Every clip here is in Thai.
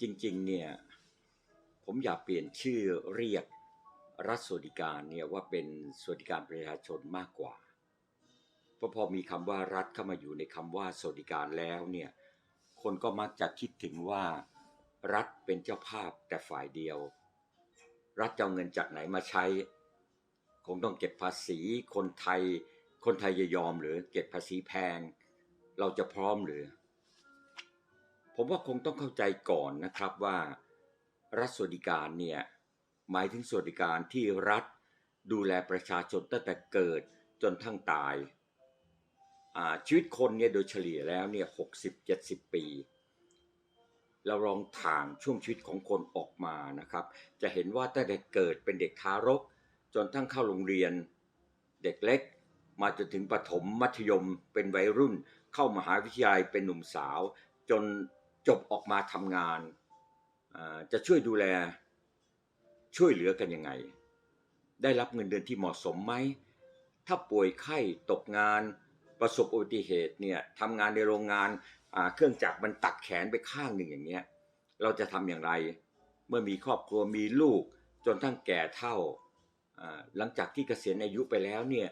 จริงๆเนี่ยผมอยากเปลี่ยนชื่อเรียกรัฐสวัสดิการเนี่ยว่าเป็นสวัสดิการประชาชนมากกว่า เพราะพอมีคำว่ารัฐเข้ามาอยู่ในคำว่าสวัสดิการแล้วเนี่ยคนก็มักจะคิดถึงว่ารัฐเป็นเจ้าภาพแต่ฝ่ายเดียว รัฐจะเอาเงินจากไหนมาใช้ คงต้องเก็บภาษีคนไทย คนไทยจะยอมหรือเก็บภาษีแพง เราจะพร้อมหรือ ผมว่าคงต้องเข้าใจก่อนนะครับว่า รัฐสวัสดิการเนี่ยหมายถึงสวัสดิการที่รัฐดูแลประชาชนตั้งแต่เกิดจนทั้งตายาชีวิตคนเนี่ยโดยเฉลี่ยแล้วเนี่ยหกสิบเจ็ดสิบปี เราลองถ่างช่วงชีวิตของคนออกมานะครับ จะเห็นว่าตั้งแต่เกิดเป็นเด็กทารก จนทั้งเข้าโรงเรียน เด็กเล็ก มาจนถึงประถมมัธยมเป็นวัยรุ่น เข้ามหาวิทยาลัยเป็นหนุ่มสาว จน จบออกมาทำงานจะช่วยดูแลช่วยเหลือกันยังไง ได้รับเงินเดือนที่เหมาะสมไหม ถ้าป่วยไข้ตกงานประสบอุบัติเหตุเนี่ยทำงานในโรงงานเครื่องจักรมันตัดแขนไปข้างหนึ่งอย่างเงี้ยเราจะทำอย่างไร เมื่อมีครอบครัวมีลูกจนทั้งแก่เท่าหลังจากที่เกษียณอายุไปแล้วเนี่ย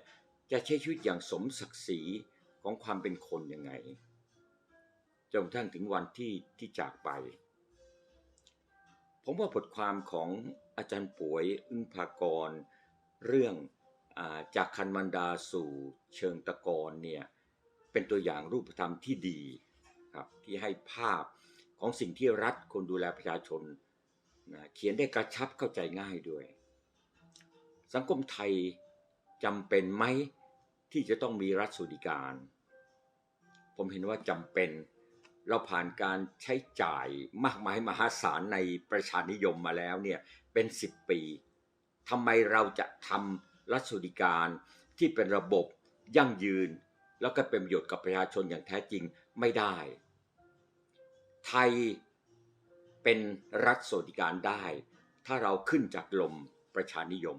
จะใช้ชีวิตอย่างสมศักดิ์ศรีของความเป็นคนยังไง นกระทั่งถึงวันที่ที่จากไป ผมว่าบทความของอาจารย์ป่วยอึ้งภากร เรื่องอาจากคันมันดาสู่เชิงตะกอนเนี่ยเป็นตัวอย่างรูปธรรมที่ดีครับที่ให้ภาพของสิ่งที่รัฐคนดูแลประชาชนนะเขียนได้กระชับเข้าใจง่ายด้วย สังคมไทยจำเป็นไหมที่จะต้องมีรัฐสวัสดิการ ผมเห็นว่าจำเป็น เราผ่านการใช้จ่ายมากมายมหาศาลในประชานิยมมาแล้วเนี่ยเป็น10ปีทำไมเราจะทำรัฐสวัสดิการที่เป็นระบบยั่งยืน แล้วก็เป็นประโยชน์กับประชาชนอย่างแท้จริงไม่ได้ ไทยเป็นรัฐสวัสดิการได้ ถ้าเราขึ้นจากลมประชานิยม